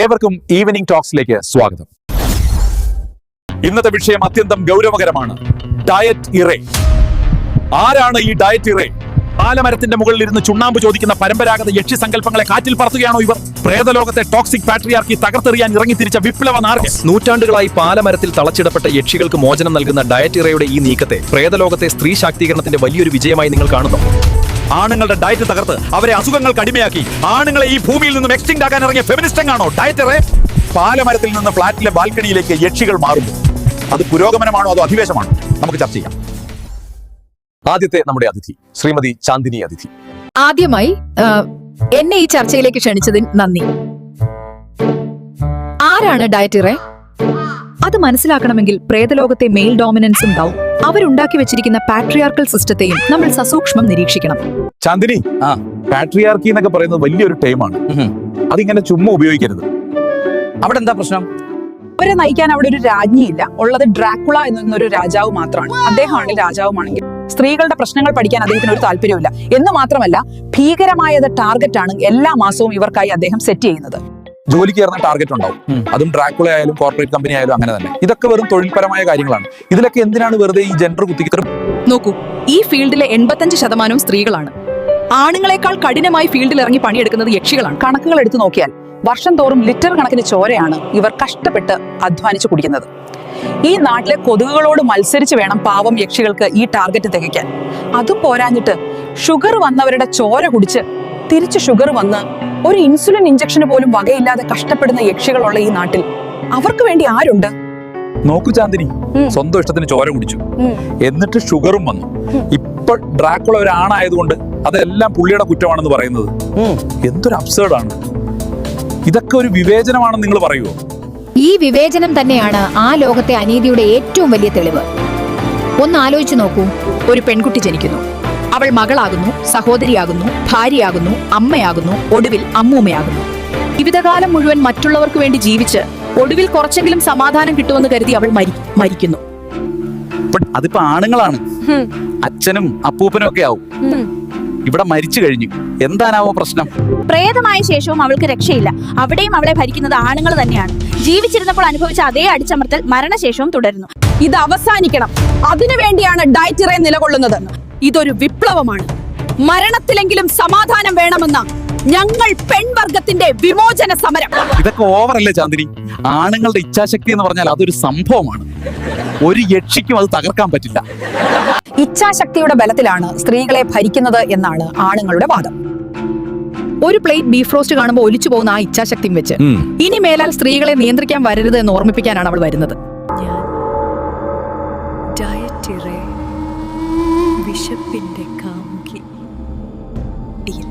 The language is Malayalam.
ഏവർക്കും ഈവനിംഗ് ടോക്സിലേക്ക് സ്വാഗതം. ഇന്നത്തെ വിഷയം അത്യന്തം ഗൗരവകരമാണ്. ഡയറ്റ് ഇറേ. ആരാണ് ഈ ഡയറ്റ് ഇറേ? പാലമരത്തിന്റെ മുകളിൽ ഇരുന്ന് ചുണ്ണാമ്പ് ചോദിക്കുന്ന പരമ്പരാഗത യക്ഷി സങ്കല്പങ്ങളെ കാറ്റിൽ പറത്തുകയാണോ ഇവർ? പ്രേതലോകത്തെ ടോക്സിക് പാട്രിയാർക്കി തകർത്തെറിയാൻ ഇറങ്ങിത്തിരിച്ച വിപ്ലവ നാർക്ക് നൂറ്റാണ്ടുകളായി പാലമരത്തിൽ തളച്ചിടപ്പെട്ട യക്ഷികൾക്ക് മോചനം നൽകുന്ന ഡയറ്റ് ഡയറ്റിറയുടെ ഈ നീക്കത്തെ പ്രേതലോകത്തെ സ്ത്രീ ശാക്തീകരണത്തിന്റെ വലിയൊരു വിജയമായി നിങ്ങൾ കാണുന്നു. ആണുങ്ങളുടെ ഡയറ്റ് തകർത്ത് അവരെ അസുഖങ്ങൾക്ക് അടിമയാക്കി ആണുങ്ങളെ ഈ ഭൂമിയിൽ നിന്നും എക്സ്റ്റിംഗ് ആക്കാൻ ഇറങ്ങിയ ഫെമിനിസ്റ്റങ്ങാണോ ഡയറ്റ് ഡയറ്ററെ പാലമരത്തിൽ നിന്ന് ഫ്ളാറ്റിലെ ബാൽക്കണിയിലേക്ക് യക്ഷികൾ മാറുന്നു. അത് പുരോഗമനമാണോ അതോ അധിവേശമാണോ? നമുക്ക് ചർച്ച ചെയ്യാം. ആദ്യത്തെ നമ്മുടെ അതിഥി ശ്രീമതി ചാന്ദിനി അതിഥി. ആദ്യമായി എന്നെ ഈ ചർച്ചയിലേക്ക് ക്ഷണിച്ചതിന് നന്ദി. ആരാണ് ഡയറ്റിറെ അത് മനസ്സിലാക്കണമെങ്കിൽ പ്രേതലോകത്തെ മെയിൽ ഡോമിനൻസ് ഉണ്ടാവും. അവരുണ്ടാക്കി വെച്ചിരിക്കുന്ന പാട്രിയാർക്കൽ സിസ്റ്റത്തെയും നമ്മൾ സസൂക്ഷ്മം നിരീക്ഷിക്കണം. ചാന്ദിനി ആ. പാട്രിയാർക്കി എന്നൊക്കെ പറയുന്നത് വലിയൊരു ടൈമാണ് അതിങ്ങനെ ചുമ്മാ ഉപയോഗിക്കരുത്. അവിടെ എന്താ പ്രശ്നം? അവരെ നയിക്കാൻ അവിടെ ഒരു രാജ്ഞിയില്ല ഉള്ളത് ഡ്രാക്കുള എന്നൊരു രാജാവ് മാത്രമാണ്. അദ്ദേഹമാണ് രാജാവുമാണെങ്കിൽ. സ്ത്രീകളുടെ പ്രശ്നങ്ങൾ പഠിക്കാൻ അദ്ദേഹത്തിന് ഒരു താല്പര്യമില്ല എന്ന് മാത്രമല്ല ഭീകരമായത് ടാർഗറ്റ് ആണ് എല്ലാ മാസവും ഇവർക്കായി അദ്ദേഹം സെറ്റ് ചെയ്യുന്നത്. ജോലിക്ക് ചേർന്ന ടാർഗറ്റ് ഉണ്ടാവും. അതും ഡ്രാക്കുള ആയാലും കോർപ്പറേറ്റ് കമ്പനി ആയാലും അങ്ങനെ തന്നെ. ഇതൊക്കെ വെറും തൊഴിൽപരമായ കാര്യങ്ങളാണ്. ഇതിലൊക്കെ എന്തിനാണ് വെറുതെ ഈ ജെൻഡർ കുത്തിക്കറും നോക്കൂ ഈ ഫീൽഡിലെ എൺപത്തഞ്ച് ശതമാനവും സ്ത്രീകളാണ്. ആണുങ്ങളെക്കാൾ കഠിനമായി ഫീൽഡിൽ ഇറങ്ങി പണിയെടുക്കുന്നത് യക്ഷികളാണ്. കണക്കുകൾ എടുത്തു നോക്കിയാൽ വർഷം തോറും ലിറ്റർ കണക്കിന് ചോരയാണ് ഇവർ കഷ്ടപ്പെട്ട് അധ്വാനിച്ചു കുടിക്കുന്നത്. ഈ നാട്ടിലെ കൊതുകുകളോട് മത്സരിച്ച് വേണം പാവം യക്ഷികൾക്ക് ഈ ടാർഗറ്റ് തികയ്ക്കാൻ അതും പോരാഞ്ഞിട്ട് ഷുഗർ വന്നവരുടെ ചോര കുടിച്ച് തിരിച്ച് ഷുഗർ വന്ന് ഒരു ഇൻസുലിൻ ഇഞ്ചക്ഷന് പോലും വകയില്ലാതെ കഷ്ടപ്പെടുന്ന യക്ഷികളുള്ള ഈ നാട്ടിൽ അവർക്ക് വേണ്ടി ആരുണ്ട്? നോക്കൂ ചാന്ദിനി. സ്വന്തം ഇഷ്ടത്തിന് ചോര കുടിച്ചു. എന്നിട്ട് ഷുഗറും വന്നു. ഇപ്പൊ ഡ്രാക്കുള്ള ഒരു ആണായതുകൊണ്ട് അതെല്ലാം പുള്ളിയുടെ കുറ്റമാണെന്ന് പറയുന്നത്. എന്തൊരു അബ്സേർഡാണ് ഇതൊക്കെ ഒരു വിവേചനമാണെന്ന് നിങ്ങൾ പറയുമോ ഈ വിവേചനം തന്നെയാണ് ആ ലോകത്തെ അനീതിയുടെ ഏറ്റവും വലിയ തെളിവ്. ഒന്ന് ആലോചിച്ചു നോക്കൂ. ഒരു പെൺകുട്ടി ജനിക്കുന്നു. അവൾ മകളാകുന്നു സഹോദരിയാകുന്നു ഭാര്യയാകുന്നു അമ്മയാകുന്നു ഒടുവിൽ അമ്മൂമ്മയാകുന്നു. ജീവിതകാലം മുഴുവൻ മറ്റുള്ളവർക്ക് വേണ്ടി ജീവിച്ച് ഒടുവിൽ കുറച്ചെങ്കിലും സമാധാനം കിട്ടുമെന്ന് കരുതി അവൾ മരി മരിക്കുന്നു. അതിപ്പോ ആണുങ്ങളാണ്. അച്ഛനും അപ്പൂപ്പനും ഒക്കെ ആവും. ഇവിടെ മരിച്ചു കഴിഞ്ഞു. എന്താണാവോ പ്രശ്നം? പ്രേതമായ ശേഷവും അവൾക്ക് രക്ഷയില്ല. അവിടെയും അവളെ ഭരിക്കുന്നത് ആണുങ്ങൾ തന്നെയാണ്. ജീവിച്ചിരുന്നപ്പോൾ അനുഭവിച്ച അതേ അടിച്ചമർത്തൽ മരണശേഷവും തുടരുന്നു. ഇത് അവസാനിക്കണം. അതിനുവേണ്ടിയാണ് ഡയറ്റിറെ നിലകൊള്ളുന്നത്. ഇതൊരു വിപ്ലവമാണ്. മരണത്തിലെങ്കിലും സമാധാനം വേണമെന്ന ഞങ്ങൾ പെൺവർഗത്തിന്റെ വിമോചന സമരം. ഇതൊക്കെ ഓവറല്ലേ ചാന്ദിനി? ആണുങ്ങളുടെ ഇച്ഛാശക്തി എന്ന് പറഞ്ഞാൽ അതൊരു സംഭവമാണ്. ഒരു യക്ഷിക്കും അത് തകർക്കാൻ പറ്റില്ല. ഇച്ഛാശക്തിയുടെ ബലത്തിലാണ് സ്ത്രീകളെ ഭരിക്കുന്നത് എന്നാണ് ആണുങ്ങളുടെ വാദം. ഒരു പ്ലേറ്റ് ബീഫ് റോസ്റ്റ് കാണുമ്പോൾ ഒലിച്ചു പോകുന്ന ആ ഇച്ഛാശക്തിയും വെച്ച്. ഇനി മേലാൽ സ്ത്രീകളെ നിയന്ത്രിക്കാൻ വരരുത് എന്ന് ഓർമ്മിപ്പിക്കാനാണ് അവൾ വരുന്നത്. വിശപ്പിന്റെ കാമുകി. ഡീൽ